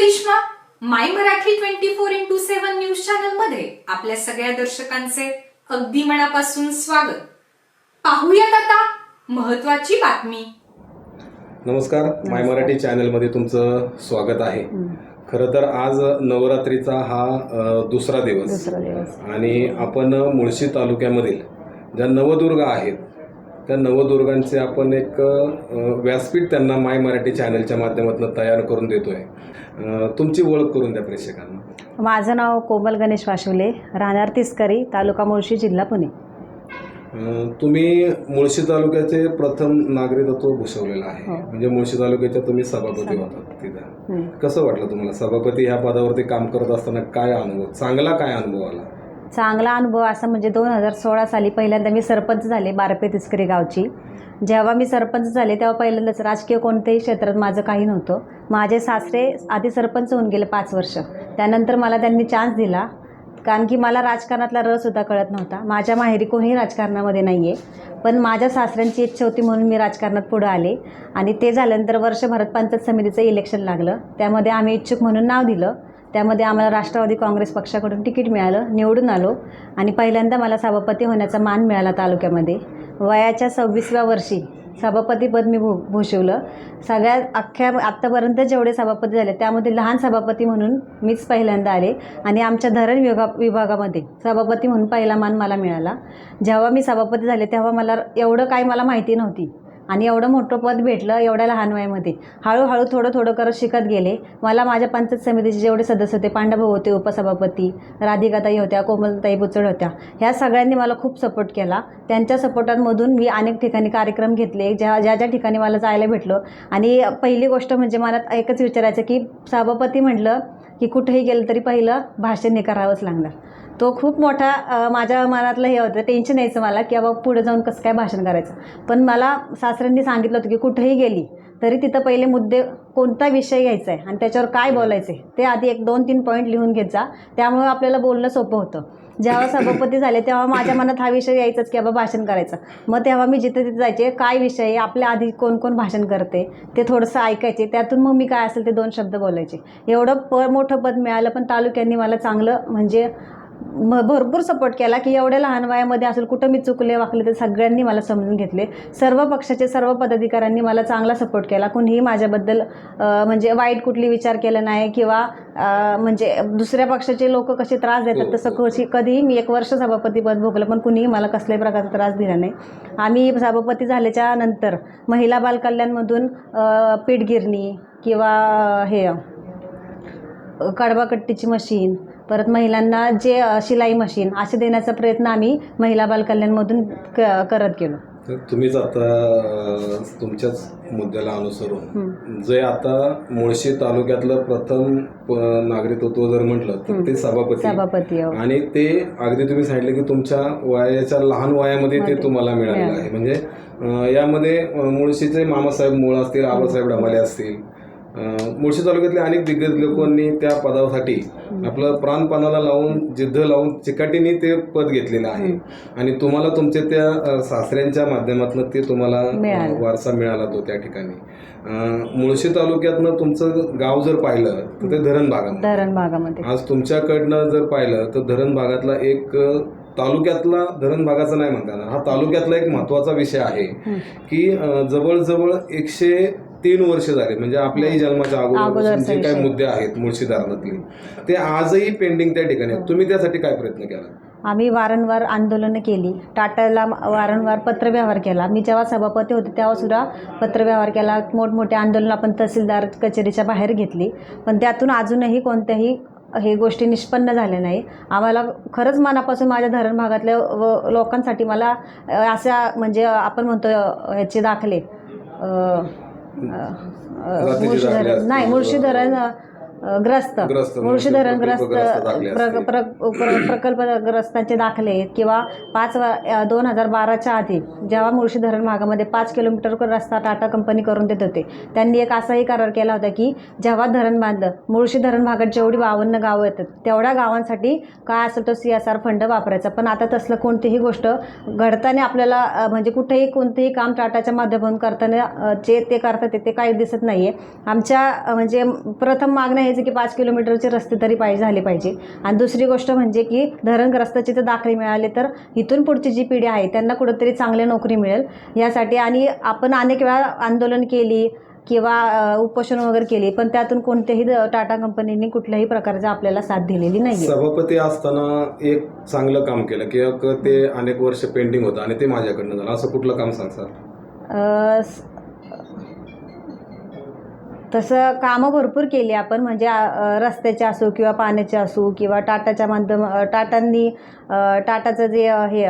Karishma my Marathi twenty four into seven news चॅनलमध्ये आपल्या सगळ्या दर्शकांचे अगदी मनापासून स्वागत. पाहूयात आता महत्वाची बातमी. नमस्कार माय मराठी चॅनलमध्ये तुमचं स्वागत आहे. खरं तर आज नवरात्रीचा हा अ, दुसरा दिवस. दुसरा दिवस. आणि आपण मुळशी तालुक्यामधील ज्या नवदुर्गा आहेत त्या नवदुर्गांचे आपण एक व्यासपीठ त्यांना माय मराठी चॅनलच्या माध्यमातून तयार करून देतोय. तुमची ओळख करून द्या प्रेक्षकांना. माझं नाव कोमल गणेश वाशिवले राहणार तिसकरी तालुका मुळशी जिल्हा पुणे. तुम्ही मुळशी तालुक्याचे प्रथम नागरिकत्व भूषवलेलं आहे. हो. म्हणजे मुळशी तालुक्याच्या तुम्ही सभापती होतात तिथं. कसं वाटलं तुम्हाला? सभापती ह्या पदावरती काम करत असताना काय अनुभव? चांगला काय अनुभव आला? चांगला अनुभव असा म्हणजे दोन हजार सोळा साली पहिल्यांदा मी सरपंच झाले बारपे तिसकरी गावची. जेव्हा मी सरपंच झाले तेव्हा पहिल्यांदाच राजकीय कोणत्याही क्षेत्रात माझं काही नव्हतं. माझे सासरे आधी सरपंच होऊन गेले पाच वर्ष. त्यानंतर मला त्यांनी चान्स दिला. कारण की मला राजकारणातला रससुद्धा कळत नव्हता. माझ्या माहेरी कोणीही राजकारणामध्ये नाही आहे पण माझ्या सासऱ्यांची इच्छा होती म्हणून मी राजकारणात पुढं आले. आणि ते झाल्यानंतर वर्षभरात पंचायत समितीचं इलेक्शन लागलं. त्यामध्ये आम्ही इच्छुक म्हणून नाव दिलं. त्यामध्ये आम्हाला राष्ट्रवादी काँग्रेस पक्षाकडून तिकीट मिळालं निवडून आलो आणि पहिल्यांदा मला सभापती होण्याचा मान मिळाला तालुक्यामध्ये. वयाच्या सव्वीसव्या वर्षी सभापतीपद मी भू भूषवलं. सगळ्यात अख्ख्या आत्तापर्यंत जेवढे सभापती झाले त्यामध्ये लहान सभापती म्हणून मीच पहिल्यांदा आले आणि आमच्या धरण विभागा विभागामध्ये सभापती म्हणून पहिला मान मला मिळाला. जेव्हा मी सभापती झाले तेव्हा मला एवढं काही मला माहिती नव्हती. आणि एवढं मोठं पद भेटलं एवढ्या लहान वयामध्ये. हळूहळू थोडं थोडं करत शिकत गेले. मला माझ्या पंचायत समितीचे जेवढे सदस्य होते पांडभाऊ होते उपसभापती राधिकाताई होत्या कोमलताई बुचड होत्या ह्या सगळ्यांनी मला खूप सपोर्ट केला. त्यांच्या सपोर्टांमधून मी अनेक ठिकाणी कार्यक्रम घेतले ज्या ज्या ज्या ठिकाणी मला जायला भेटलं. आणि पहिली गोष्ट म्हणजे मला एकच विचारायचं की सभापती म्हटलं की कुठेही गेलं तरी पहिलं भाषण हे करावंच लागणार. तो खूप मोठा माझ्या मनातलं हे होतं. टेन्शन यायचं मला की बाबा पुढे जाऊन कसं काय भाषण करायचं. पण मला सासऱ्यांनी सांगितलं होतं की कुठेही गेली तरी तिथं पहिले मुद्दे कोणता विषय घ्यायचा आहे आणि त्याच्यावर काय बोलायचं आहे ते आधी एक दोन तीन पॉईंट लिहून जा. त्यामुळे आपल्याला बोलणं सोपं होतं. जेव्हा सभापती झाले तेव्हा माझ्या मनात हा विषय यायचाच की बाबा भाषण करायचं. मग तेव्हा मी जिथे तिथे जायचे काय विषय? आहे आपल्या आधी कोण कोण भाषण करते? ते थोडंसं ऐकायचे. त्यातून मग मी काय असेल ते दोन शब्द बोलायचे. एवढं प मोठं पद मिळालं पण तालुक्यांनी मला चांगलं म्हणजे म भरपूर सपोर्ट केला की एवढ्या लहान वयामध्ये असेल कुठं मी चुकले वाकले तर सगळ्यांनी मला समजून घेतले. सर्व पक्षाचे सर्व पदाधिकाऱ्यांनी मला चांगला सपोर्ट केला. कुणीही माझ्याबद्दल म्हणजे वाईट कुठली विचार केला नाही किंवा म्हणजे दुसऱ्या पक्षाचे लोक कसे त्रास देतात तसं कशी कधीही मी एक वर्ष सभापतीपद भोगलं पण कुणीही मला कसल्याही प्रकारचा त्रास दिला नाही. आम्ही सभापती झाल्याच्यानंतर महिला बाल कल्याणमधून अ, पीठ गिरणी किंवा हे कडबाकट्टीची मशीन परत महिलांना जे शिलाई मशीन असे देण्याचा प्रयत्न आम्ही महिला बाल कल्याणमधून क करत गेलो तर तुम्हीच आता तुमच्याच मुद्द्याला अनुसरून जे आता मुळशी तालुक्यातलं प्रथम नागरिकत्व जर म्हटलं तर ते सभापती सभापती आहो. आणि ते अगदी तुम्ही सांगितले की तुमच्या वयाच्या लहान वयामध्ये ते. तुम्हाला मिळालेलं मिळालं. आहे म्हणजे यामध्ये मुळशीचे मामासाहेब मूळ असतील आबासाहेब ढमाले असतील मुळशी तालुक्यातले अनेक दिग्गज लोकांनी त्या पदासाठी आपलं प्राणपणाला लावून जिद्द लावून चिकाटीने ते पद घेतलेलं आहे. आणि तुम्हाला तुमच्या त्या सासऱ्यांच्या माध्यमातून ते तुम्हाला. वारसा मिळाला तो त्या ठिकाणी. मुळशी तालुक्यातनं तुमचं गाव जर पाहिलं तर ते धरण भागामध्ये. धरण भागामध्ये. आज तुमच्याकडनं जर पाहिलं तर धरण भागातला एक तालुक्यातला धरण भागाचा नाही म्हणता येणार. हा तालुक्यातला एक महत्त्वाचा विषय आहे की जवळजवळ एकशे तीन वर्ष झाले. म्हणजे आपल्याही जन्माच्या अगोदर जे काही. मुद्दे आहेत मुळशी धरणातले ते आजही पेंडिंग त्या ठिकाणी आहेत. तुम्ही त्यासाठी काय प्रयत्न केला? आम्ही वारंवार आंदोलनं केली. टाटाला वारंवार पत्रव्यवहार केला. मी जेव्हा सभापती होते तेव्हासुद्धा पत्रव्यवहार केला. मोठमोठे आंदोलन आपण तहसीलदार कचेरीच्या बाहेर घेतली. पण त्यातून अजूनही कोणत्याही हे गोष्टी निष्पन्न झाल्या नाही. आम्हाला खरंच मनापासून माझ्या धरण भागातल्या व लोकांसाठी मला अशा म्हणजे आपण म्हणतो ह्याचे दाखले. अ, अ, अ, जातीचे मुळशी दाखले धरण असतील. नाही मुळशी धरण अ, ग्रस्त. ग्रस्त, मुळशी धरण ग्रस्त प्रकल्पग्रस्त दाखले प्र असतील. प्र प्र- प्रकल्पग्रस्तांचे दाखले आहेत किंवा पाच दोन हजार बाराच्या आधी जेव्हा मुळशी धरण भागामध्ये पाच किलोमीटर रस्ता टाटा कंपनी करून देत होते त्यांनी एक असाही करार केला होता की जेव्हा धरण बांधलं मुळशी धरण भागात जेवढी बावन्न गावं येतात तेवढ्या गावांसाठी काय असेल तो सी एस आर फंड वापरायचा. पण आता तसलं कोणतीही गोष्ट घडताना आपल्याला म्हणजे कुठेही कोणतेही काम टाटाच्या माध्यमातून करताना जे ते करतात ते- काही दिसत नाही आहे आमच्या म्हणजे प्रथम मागणं हेच की पाच किलोमीटरचे रस्ते तरी पाहिजे झाले पाहिजे. आणि दुसरी गोष्ट म्हणजे की धरणग्रस्ताचे तर दाखले मिळाले तर इथून पुढची जी पिढी आहे त्यांना कुठंतरी चांगली नोकरी मिळेल. यासाठी आणि आपण अनेक वेळा आंदोलन केली किंवा उपोषण वगैरे केली पण त्यातून कोणत्याही टाटा कंपनीने कुठल्याही प्रकारचा आपल्याला साथ दिलेली नाही सभापती असताना एक चांगलं काम केलं किंवा क- ते अनेक वर्ष पेंडिंग होतं आणि ते माझ्याकडनं झालं. असं कुठलं काम सांगसाल अ, स- तसं कामं भरपूर केली आपण. म्हणजे रस्त्याचे असो किंवा पाण्याचे असो किंवा टाटाच्या माध्यम टाटांनी टाटाचं जे हे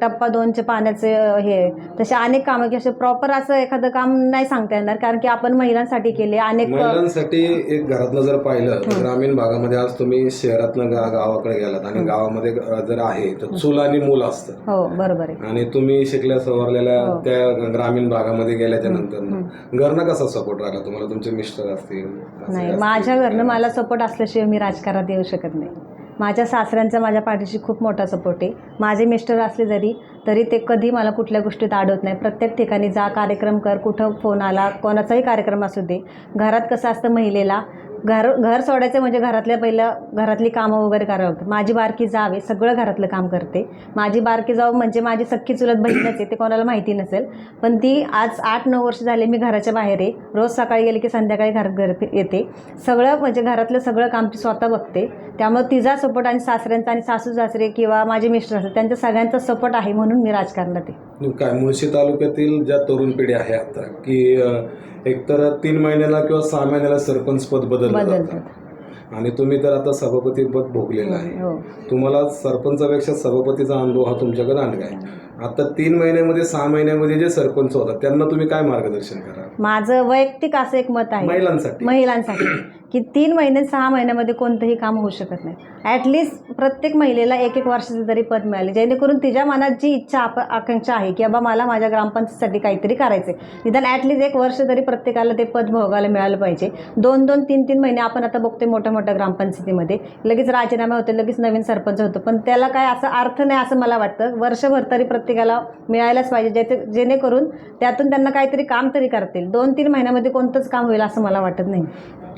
टप्पा दोनचे पाण्याचे हे तसे अनेक कामं की असे प्रॉपर असं एखादं काम नाही सांगता येणार कारण की आपण महिलांसाठी केले अनेक महिलांसाठी एक घरातलं जर पाहिलं ग्रामीण भागामध्ये आज तुम्ही शहरातनं गा गावाकडे गेलात आणि गावामध्ये जर आहे तर चूल आणि मूल असतं. हो बरोबर आहे. आणि तुम्ही शिकल्या सवरलेल्या हो. त्या ग्रामीण भागामध्ये गेल्याच्यानंतर घरनं कसा सपोर्ट राहिला तुम्हाला? तुमचे मिस्टर असतील असे नाही. माझ्या घरनं मला सपोर्ट असल्याशिवाय मी राजकारणात येऊ शकत नाही. माझ्या सासऱ्यांचा माझ्या पाठीशी खूप मोठा सपोर्ट आहे. माझे मिस्टर असले जरी तरी ते कधी मला कुठल्या गोष्टीत अडवत नाही. प्रत्येक ठिकाणी जा कार्यक्रम कर कुठं फोन आला कोणाचाही कार्यक्रम असू दे. घरात कसं असतं महिलेला? घर घर सोडायचं म्हणजे घरातल्या पहिलं घरातली कामं वगैरे करावं लागतं. माझी बारकी जावे सगळं घरातलं काम करते. माझी बारकी जाऊ म्हणजे माझी सख्खी चुलत बहीणच आहे ते कोणाला माहिती नसेल. पण ती आज आठ नऊ वर्ष झाले मी घराच्या बाहेर आहे. रोज सकाळी गेले की संध्याकाळी घर घर येते. सगळं म्हणजे घरातलं सगळं काम ती स्वतः बघते. त्यामुळे तिचा सपोर्ट आणि सासऱ्यांचा आणि सासू सासरे किंवा माझे मिस्टर असतात त्यांचा सगळ्यांचा सपोर्ट आहे म्हणून मी राजकारणात आहे. काय मुळशी तालुक्यातील ज्या तरुण पिढी आहे आता की अ, एकतर तीन महिन्याला किंवा सहा महिन्याला सरपंच पद बदललं जातं. बदलतात. आणि तुम्ही तर आता सभापती पद भोगलेलं आहे. हो. तुम्हाला सरपंचापेक्षा सभापतीचा अनुभव हा तुमच्याकडे आणला आहे आता तीन महिन्यामध्ये सहा महिन्यामध्ये जे सरपंच होतात त्यांना तुम्ही काय मार्गदर्शन करा माझं वैयक्तिक असं एक मत आहे. महिलांसाठी. महिलांसाठी. की तीन महिने सहा महिन्यामध्ये कोणतंही काम होऊ शकत नाही. ॲटलिस्ट प्रत्येक महिलेला एक एक वर्षाचं तरी पद मिळाले. जेणेकरून तिच्या मनात जी इच्छा आप आकांक्षा आहे की बाबा मला माझ्या ग्रामपंचायतीसाठी काहीतरी करायचं आहे निदान ॲटलिस्ट एक वर्ष तरी प्रत्येकाला ते पद भोगायला मिळालं पाहिजे. दोन दोन तीन तीन महिने आपण आता बघतोय मोठ्या मोठ्या ग्रामपंचायतीमध्ये. लगेच राजीनामा होते लगेच नवीन सरपंच होतो. पण त्याला काय असं अर्थ नाही असं मला वाटतं. वर्षभर तरी प्रत्येकाला मिळायलाच पाहिजे. ज्याचे जेणेकरून त्यातून त्यांना काहीतरी काम तरी करतील. दोन तीन महिन्यामध्ये कोणतंच काम होईल असं मला वाटत नाही.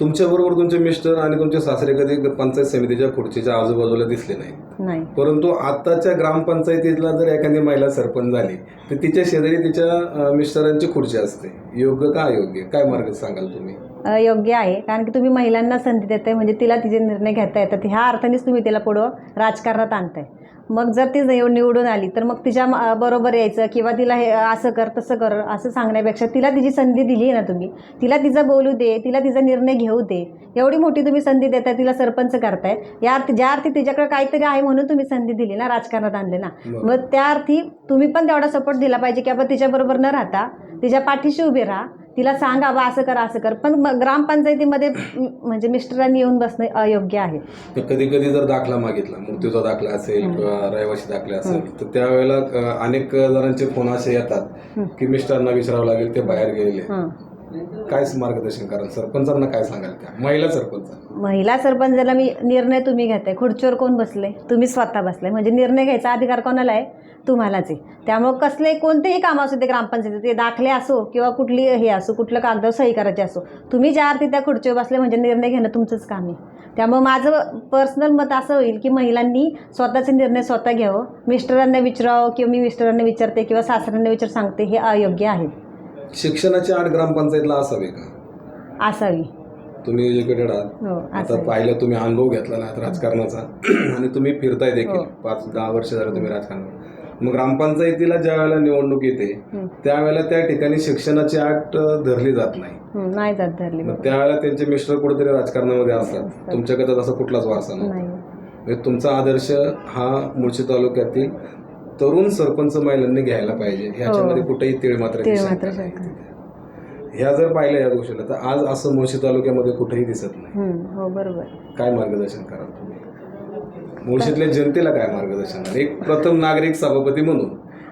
तुमच्याबरोबर तुमचे मिस्टर आणि तुमचे सासरे कधी पंचायत समितीच्या खुर्चीच्या आजूबाजूला दिसले नाही नाही. परंतु आताच्या ग्रामपंचायतीला जर एखादी महिला सरपंच झाली तर तिच्या शेजारी तिच्या अ, मिस्टरांची खुर्ची असते. योग्य का अयोग्य? काय मार्ग सांगाल तुम्ही? योग्य आहे. कारण की तुम्ही महिलांना संधी देताय म्हणजे तिला तिचे निर्णय घेता येतात. ह्या अर्थानेच तुम्ही तिला पुढं राजकारणात आणताय. मग जर ती निव- निवडून आली तर मग तिच्या बरोबर यायचं किंवा तिला हे असं कर तसं कर असं सांगण्यापेक्षा तिला तिची संधी दिली आहे ना तुम्ही. तिला तिचं बोलू दे तिला तिचा निर्णय घेऊ दे. एवढी मोठी तुम्ही संधी देताय तिला सरपंच करताय. या अर्थी ज्या अर्थी तिच्याकडे काहीतरी आहे म्हणून तुम्ही संधी दिली ना राजकारणात आणले ना. मग त्या अर्थी तुम्ही पण तेवढा सपोर्ट दिला पाहिजे की आपण तिच्याबरोबर न राहता तिच्या पाठीशी उभे राहा. तिला सांगा बा असं कर असं कर. पण ग्रामपंचायतीमध्ये म्हणजे मिस्टरांनी येऊन बसणे अयोग्य आहे. तर कधी कधी जर दाखला मागितला मृत्यूचा दाखला असेल किंवा रहिवाशी दाखले असेल तर त्यावेळेला अनेक जणांचे फोन असे येतात की मिस्टरांना विचारावं लागेल ते बाहेर गेलेले हं. काय मार्गदर्शन कराल सरपंचांना काय सांगाल त्या महिला सरपंच महिला सरपंचाला मी निर्णय तुम्ही घेताय. खुर्चीवर कोण बसले तुम्ही स्वतः बसले म्हणजे निर्णय घ्यायचा अधिकार कोणाला आहे? तुम्हालाच आहे. त्यामुळं कसले कोणतेही काम असू ते ग्रामपंचायतीत ते दाखले असो किंवा कुठली हे असो कुठलं कागदावर सही करायचे असो तुम्ही ज्या अर्थी त्या खुर्चीवर बसले म्हणजे निर्णय घेणं तुमचंच काम आहे. त्यामुळे माझं पर्सनल मत असं होईल की महिलांनी स्वतःचे निर्णय स्वतः घ्यावं. मिस्टरांना विचारावं किंवा मी मिस्टरांना विचारते किंवा सासऱ्यांना विचार सांगते हे अयोग्य आहे. शिक्षणाची आठ ग्रामपंचायतला असावे का? असावी. तुम्ही एज्युकेटेड आहात हो आता असावी. पाहिलं तुम्ही अनुभव घेतला ना राजकारणाचा. आणि तुम्ही फिरताय देखील. हो. पाच दहा वर्ष झालं तुम्ही राजकारणात. मग ग्रामपंचायतीला ज्या वेळेला निवडणूक येते हं. त्यावेळेला त्या ठिकाणी शिक्षणाची आट अ, धरली जात नाही. हं, नाही जात धरली मग. त्यावेळेला त्यांचे मिस्टर कुठेतरी राजकारणामध्ये असतात. असतात. तुमच्याकडे तसा कुठलाच वारसा नाही. नाही. म्हणजे तुमचा आदर्श हा मुळशी तालुक्यातील तरुण सरपंच महिलांनी घ्यायला पाहिजे. ह्याच्यामध्ये कुठेही तिळ मात्र. ह्या जर पाहिल्या या गोष्टीला तर आज असं मुळशी तालुक्यामध्ये कुठेही दिसत नाही. हं, हो बरोबर. काय मार्गदर्शन कराल तुम्ही? मुळशीतल्या जनतेला काय मार्गदर्शन? एक प्रथम नागरिक सभापती म्हणून.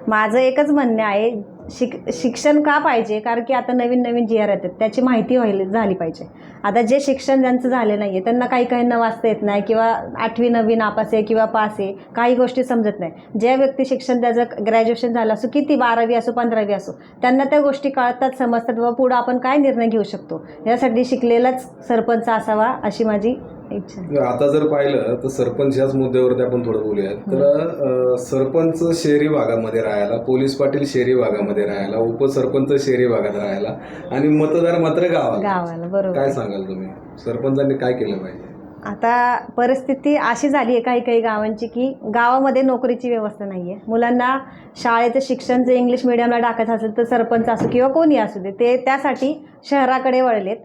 माझं एकच म्हणणं आहे शिक शिक्षण का पाहिजे? कारण की आता नवीन नवीन जी आर येतात त्याची माहिती व्हायला झाली पाहिजे. आता जे शिक्षण ज्यांचं झालं नाही आहे त्यांना काही काही न वाचता येत नाही किंवा आठवी नवी नापास आहे किंवा पास आहे काही गोष्टी समजत नाही. ज्या व्यक्ती शिक्षण त्याचं ग्रॅज्युएशन झालं असो किती बारावी असो पंधरावी असो त्यांना त्या गोष्टी कळतात समजतात व पुढं आपण काय निर्णय घेऊ शकतो? यासाठी शिकलेलाच सरपंच असावा अशी माझी इच्छा आता जर पाहिलं तर सरपंच ह्याच मुद्द्यावरती आपण थोडं बोलूयात. तर सरपंच शहरी भागामध्ये राहायला पोलीस पाटील शहरी भागामध्ये राहायला उपसरपंच शहरी भागात राहायला आणि मतदार मात्र गावाला. गावाला बरोबर. काय सांगाल तुम्ही? सरपंचांनी काय केलं पाहिजे? आता परिस्थिती अशी झाली आहे काही काही गावांची की गावामध्ये नोकरीची व्यवस्था नाही आहे मुलांना शाळेचं शिक्षण जर इंग्लिश मिडियमला टाकायचं असेल तर सरपंच असो किंवा कोणी असू दे ते त्यासाठी शहराकडे वळलेत.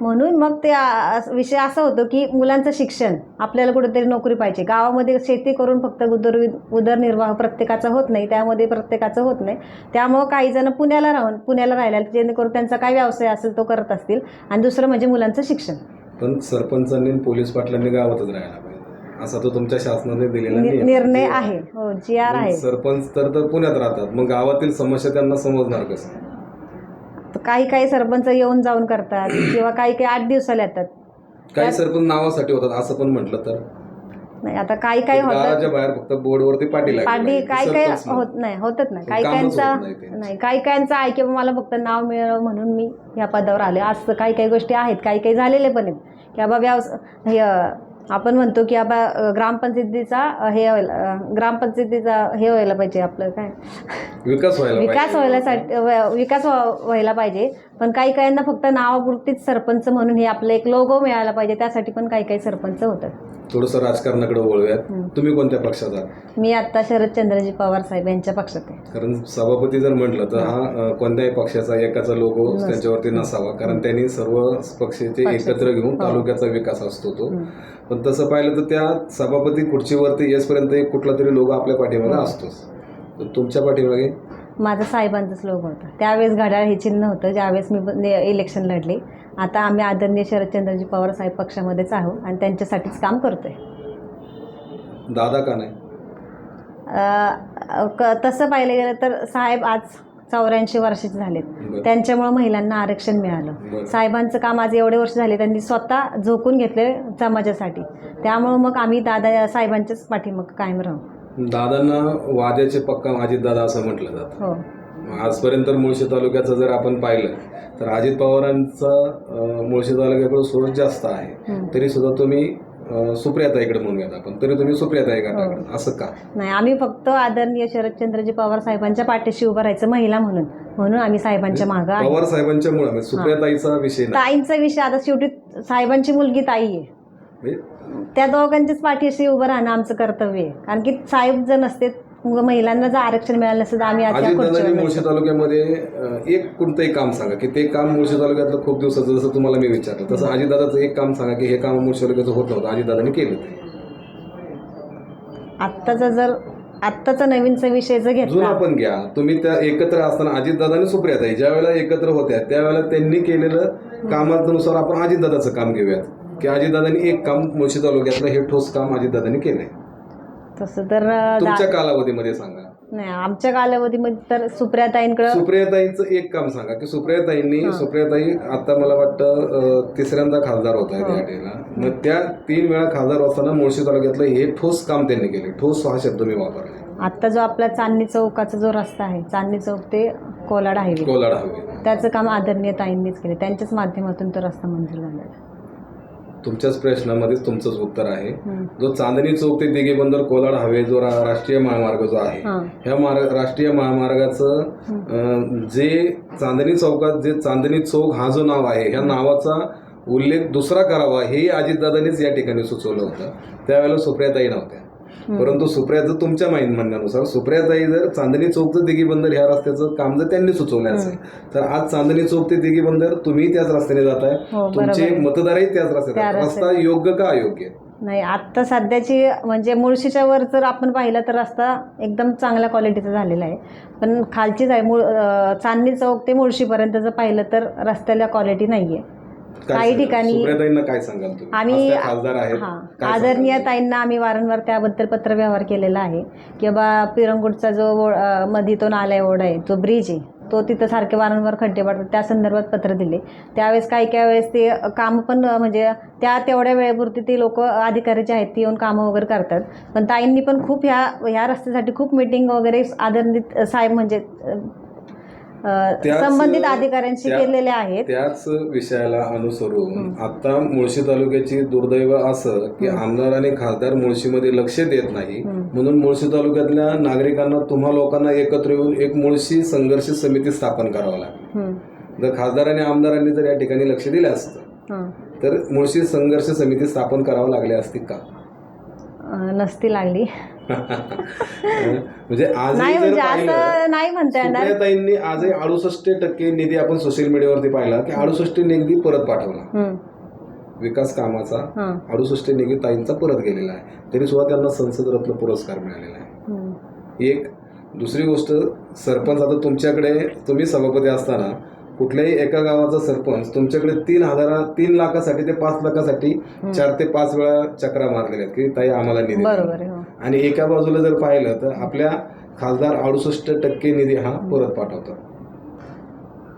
म्हणून मग ते विषय असा होतो की मुलांचं शिक्षण आपल्याला कुठेतरी नोकरी पाहिजे. गावामध्ये शेती करून फक्त उदर उदरनिर्वाह प्रत्येकाचा होत नाही त्यामध्ये प्रत्येकाचं होत नाही. त्यामुळं काही जण पुण्याला राहून पुण्याला राहिल्या जेणेकरून त्यांचा काय व्यवसाय असेल तो करत असतील. आणि दुसरं म्हणजे मुलांचं शिक्षण. पण सरपंचांनी पोलीस पाटलांनी गावातच राहायला पाहिजे. असा तो तुमच्या शासनाने दिलेला. निर्णय आहे. हो जी आर आहे. सरपंच तर पुण्यात राहतात. मग गावातील समस्या त्यांना समजणार कसं? काही काही सरपंच येऊन जाऊन करतात किंवा काही काही आठ दिवसाला येतात काही सरपंच नावासाठी होतात असं पण म्हटलं तर नाही आता काही काही होतात गावाच्या बाहेर फक्त बोर्डवरती पाटील आहे. पाडी काही काही सरपंच म्हणून. होत नाही होतच नाही काही कामच होत काहींचा नाही त्यांचं. नाही काही काहींचं आहे की मला फक्त नाव मिळावं म्हणून मी ह्या पदावर आले असं काही काही गोष्टी आहेत काही काही झालेले पण आहेत की बाबा व्यवस हे अं, आपण म्हणतो की अं, ग्रामपंचायतीचा हे व्हायला ग्रामपंचायतीचा हे व्हायला पाहिजे आपलं काय? विकास व्हायला विकास. व्हायलासाठी विकास व्हा- व्हायला पाहिजे. पण काही काहींना फक्त नावापुरतीच सरपंच म्हणून हे आपलं एक लोगो मिळायला पाहिजे. त्यासाठी पण काही काही सरपंच होतात. थोडंसं राजकारणाकडे वळूयात. तुम्ही कोणत्या पक्षात आहात मी आत्ता शरदचंद्रजी पवार साहेब यांच्या पक्षात आहे कारण सभापती जर म्हटलं तर हा अं, कोणत्याही पक्षाचा एकाचा लोगो. त्यांच्यावरती नसावा कारण त्यांनी सर्व पक्षाचे. एकत्र घेऊन हो. तालुक्याचा विकास असतो तो. पण तसं पाहिलं तर त्या सभापती खुर्चीवरती येसपर्यंत एक कुठला तरी लोगो आपल्या पाठीमागे हो. असतोच तर तुमच्या पाठीमागे माझं साहेबांचंच लोक होतं त्यावेळेस घड्याळ हे चिन्ह होतं ज्यावेळेस मी ब- ने- इलेक्शन लढले आता आम्ही आदरणीय शरदचंद्रजी पवार साहेब पक्षामध्येच आहोत आणि त्यांच्यासाठीच काम करतोय. दादा का नाही? क तसं पाहिलं गेलं तर साहेब आज चौऱ्याऐंशी वर्षाचे झालेत. त्यांच्यामुळं महिलांना आरक्षण मिळालं. साहेबांचं काम आज एवढे वर्ष झाले त्यांनी स्वतः झोकून घेतले समाजासाठी. त्यामुळं मग आम्ही दादा साहेबांच्याच पाठीमग कायम राहू. दादांना वाद्याचे पक्का अजित दादा असं म्हटलं जातं. हो. आजपर्यंत मुळशी तालुक्याचं जर आपण पाहिलं तर अजित पवारांचा मुळशी तालुक्याकडे सोच जास्त आहे. तरी सुद्धा तुम्ही सुप्रियाताईकडे म्हणूयात आपण तरी तुम्ही सुप्रियाताई हो. गटाकडे असं का? नाही आम्ही फक्त आदरणीय शरदचंद्रजी पवार साहेबांच्या पाठीशी उभं राहायचं महिला म्हणून म्हणून आम्ही साहेबांच्या मागं आहे. पवार साहेबांच्या मुळे म्हणजे सुप्रियाताईचा विषय ताईंचा विषय आता शेवटी साहेबांची मुलगी ताई आहे. म्हणजे त्या दोघांच्याच पाठीशी उभं राहणं आमचं कर्तव्य आहे. कारण की साहेब जर नसते मग महिलांना जर आरक्षण मिळालं नसतं तर आम्ही आज या अजित दादांनी खुर्चीवर मुळशी. तालुक्यामध्ये अं, एक कोणतंही काम सांगा की ते काम मुळशी तालुक्यातलं खूप दिवसाचं जसं तुम्हाला मी विचारलं तसं अजित दादाचं एक काम सांगा की हे काम मुळशी तालुक्याचं होत नव्हतं अजित दादांनी केलं ते. आत्ताचा जर आत्ताचा नवीनचा विषय जर जुना घेतला पण घ्या. तुम्ही त्या एकत्र असताना अजितदादा आणि सुप्रियाताई ज्या वेळेला एकत्र होत्या त्यावेळेला त्यांनी केलेलं कामानुसार आपण अजितदादाचं काम घेऊयात. की अजितदादांनी एक काम मुळशी तालुक्यातलं हे ठोस काम अजितदादांनी केलंय. तसं तर तुमच्या कालावधीमध्ये सांगा. नाही आमच्या कालावधीमध्ये तर सुप्रियाताईंकडं सुप्रियाताईंचं एक काम सांगा की सुप्रियाताईंनी. सुप्रियाताई आता मला वाटतं अं, तिसऱ्यांदा खासदार होत आहेत हो. या डेला मग त्या तीन वेळा खासदार असताना मुळशी तालुक्यातलं हे ठोस काम त्यांनी केले. ठोस हा शब्द मी वापरला. आत्ता जो आपला चांदणी चौकाचा जो रस्ता आहे चांदणी चौक ते कोलाड हायवे. कोलाड हवे त्याचं काम आदरणीय ताईंनीच केले. त्यांच्याच माध्यमातून तो रस्ता मंजूर आहे. तुमच्याच प्रश्नामध्येच तुमचंच उत्तर आहे. हं. जो चांदणी चौक ते दिघे बंदर कोलाड हवे जो राष्ट्रीय महामार्ग जो आहे हां. ह्या मार्ग राष्ट्रीय महामार्गाचं जे चांदणी चौकात जे चांदणी चौक हा जो नाव आहे ह्या नावाचा उल्लेख दुसरा करावा हेही अजितदादांनीच या ठिकाणी सुचवलं होतं. त्यावेळेला सुप्रियाताई नव्हत्या. परंतु सुप्रियाचं तुमच्या माहिती म्हणण्यानुसार सुप्रियाताई जर चांदणी चौक ते दिघी बंदर ह्या रस्त्याचं काम जर त्यांनी सुचवलं असेल तर आज चांदणी चौक ते दिघी बंदर तुम्ही त्याच रस्त्याने जाताय. हो, तुमचे. मतदारही त्याच त्या रस्त्याने रस्ता. योग्य का अयोग्य? नाही आत्ता सध्याची म्हणजे मुळशीच्या वर जर आपण पाहिलं तर रस्ता एकदम चांगल्या क्वालिटीचा झालेला आहे. पण खालचीच आहे. मूळ चांदणी चौक ते मुळशीपर्यंत जर पाहिलं तर रस्त्याला क्वालिटी नाही आहे काही? ठिकाणी काय सांगाल आम्ही आदरणीय? ताईंना आम्ही वारंवार त्याबद्दल पत्रव्यवहार केलेला आहे. की बाबा पिरंगुटचा जो मधी तो नाला ओढ आहे जो ब्रिज आहे तो तिथं सारखे वारंवार खड्डे पडतात. त्या संदर्भात पत्र दिले. त्यावेळेस काही काही वेळेस ते काम पण म्हणजे त्या तेवढ्या वेळेपुरती ते लोक अधिकारी जे आहेत ते येऊन कामं वगैरे करतात. पण ताईंनी पण खूप ह्या ह्या रस्त्यासाठी खूप मिटिंग वगैरे आदरणीत साहेब म्हणजे संबंधित अधिकाऱ्यांशी केलेले आहेत. त्याच विषयाला अनुसरून आता मुळशी तालुक्याची दुर्दैव असं की आमदार आणि खासदार मुळशीमध्ये लक्ष देत नाही. म्हणून मुळशी तालुक्यातल्या नागरिकांना तुम्हा लोकांना एकत्र येऊन एक मुळशी संघर्ष समिती स्थापन करावं लागेल. जर खासदार आणि आमदारांनी जर या ठिकाणी लक्ष दिलं असतं. तर मुळशी संघर्ष समिती स्थापन करावं लागली असती का? नसती लागली. म्हणजे आजही नाही म्हणजे पाहिलं असं नाही म्हणता येणार. सुप्रियाताईंनी आजही अडुसष्ट टक्के निधी आपण सोशल मीडियावरती पाहिला की अडुसष्ट निधी परत पाठवला. विकास कामाचा अडुसष्ट निधी ताईंचा परत गेलेला आहे. तरी सुद्धा त्यांना संसद रत्न पुरस्कार मिळालेला आहे. हं. एक दुसरी गोष्ट सरपंच आता तुमच्याकडे तुम्ही सभापती असताना कुठल्याही एका गावाचा सरपंच तुमच्याकडे तीन हजारा तीन लाखासाठी ते पाच लाखासाठी चार ते पाच वेळा चक्रा मारलेल्या आहेत की ताई आम्हाला निधी आणि एका बाजूला जर पाहिलं तर आपल्या खासदार अडुसष्ट टक्के निधी हा परत पाठवतात.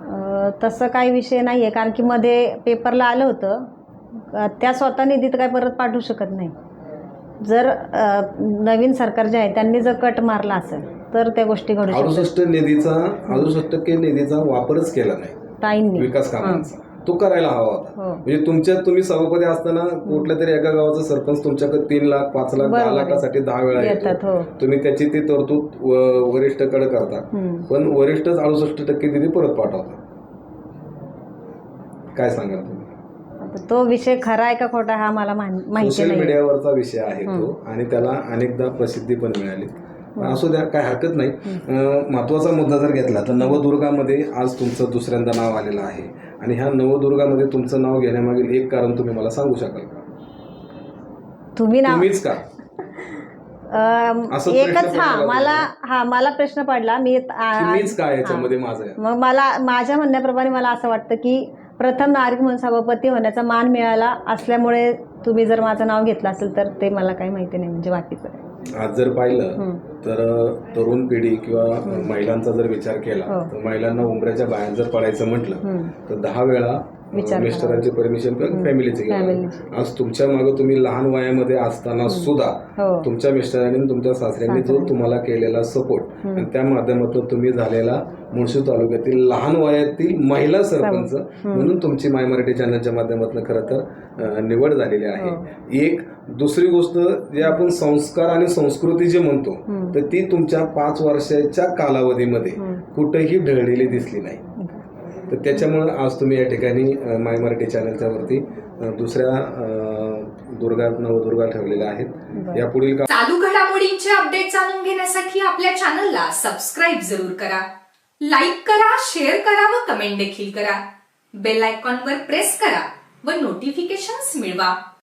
अं, तसं काही विषय नाही आहे कारण की मध्ये पेपरला आलं होतं. त्या स्वतः निधीत काय परत पाठवू शकत नाही. जर नवीन सरकार जे आहे त्यांनी जर कट मारला असेल तर त्या गोष्टी घडू अडुसष्ट निधीचा अडुसष्ट टक्के निधीचा वापरच केला नाही. ताईंनी. विकास कामांचा. तो करायला हवा होता. हो. म्हणजे तुमच्या तुम्ही सभापती असताना कुठल्या तरी एका गावाचा सरपंच तुमच्याकडे तीन लाख पाच लाख दहा. लाखासाठी दहा वेळा येतो. हो. तुम्ही त्याची ती तरतूद व- वरिष्ठकडे करता. पण वरिष्ठच अडुसष्ट टक्के निधी परत पाठवतात. काय सांगाल तुम्ही? तो विषय खरा आहे का खोटा हा मला माहिती सोशल मीडियावरचा विषय आहे तो आणि त्याला अनेकदा प्रसिद्धी पण मिळाली. असू द्या काय हरकत नाही. महत्त्वाचा मुद्दा जर घेतला तर नवदुर्गामध्ये आज तुमचं दुसऱ्यांदा नाव आलेलं आहे. आणि ह्या नवदुर्गामध्ये तुमचं नाव घेण्यामागील एक कारण तुम्ही मला सांगू शकाल का? तुम्ही तुम्हीच का? एकच हा मला हा मला प्रश्न पडला. मी याच्यामध्ये माझं? आहे? मग मला माझ्या म्हणण्याप्रमाणे मला असं वाटतं की प्रथम नागरिक म्हणून सभापती होण्याचा मान मिळाला असल्यामुळे तुम्ही जर माझं नाव घेतलं असेल तर ते मला काही माहिती नाही म्हणजे बाकीचं आज जर पाहिलं. तर तरुण पिढी किंवा महिलांचा जर विचार केला हो. तर महिलांना उमऱ्याच्या बाहेर जर पडायचं म्हटलं. तर दहा वेळा मिस्टरांचे परमिशन किंवा फॅमिलीचे. आज तुमच्या मागे तुम्ही लहान वयामध्ये असताना सुद्धा हो तुमच्या मिस्टरांनी तुमच्या सासऱ्यांनी जो तुम्हाला केलेला सपोर्ट आणि त्या माध्यमातून तुम्ही झालेला मुळशी तालुक्यातील लहान वयातील महिला सरपंच म्हणून तुमची माय मराठी चॅनलच्या माध्यमातून खरं तर निवड झालेली हो. आहे एक दुसरी गोष्ट जे आपण संस्कार आणि संस्कृती जे म्हणतो तर ती तुमच्या पाच वर्षाच्या कालावधीमध्ये कुठेही ढळलेली दिसली नाही. तर त्याच्यामुळं आज तुम्ही या ठिकाणी माय मराठी चॅनलच्या वरती दुसऱ्या दुर्गा नवदुर्गा ठेवलेल्या आहेत. या पुढील का चालू घडामोडींचे अपडेट जाणून घेण्यासाठी आपल्या चॅनलला सबस्क्राईब जरूर करा. लाईक करा शेअर करा व कमेंट देखील करा. बेल आयकॉनवर प्रेस करा व नोटिफिकेशन्स मिळवा.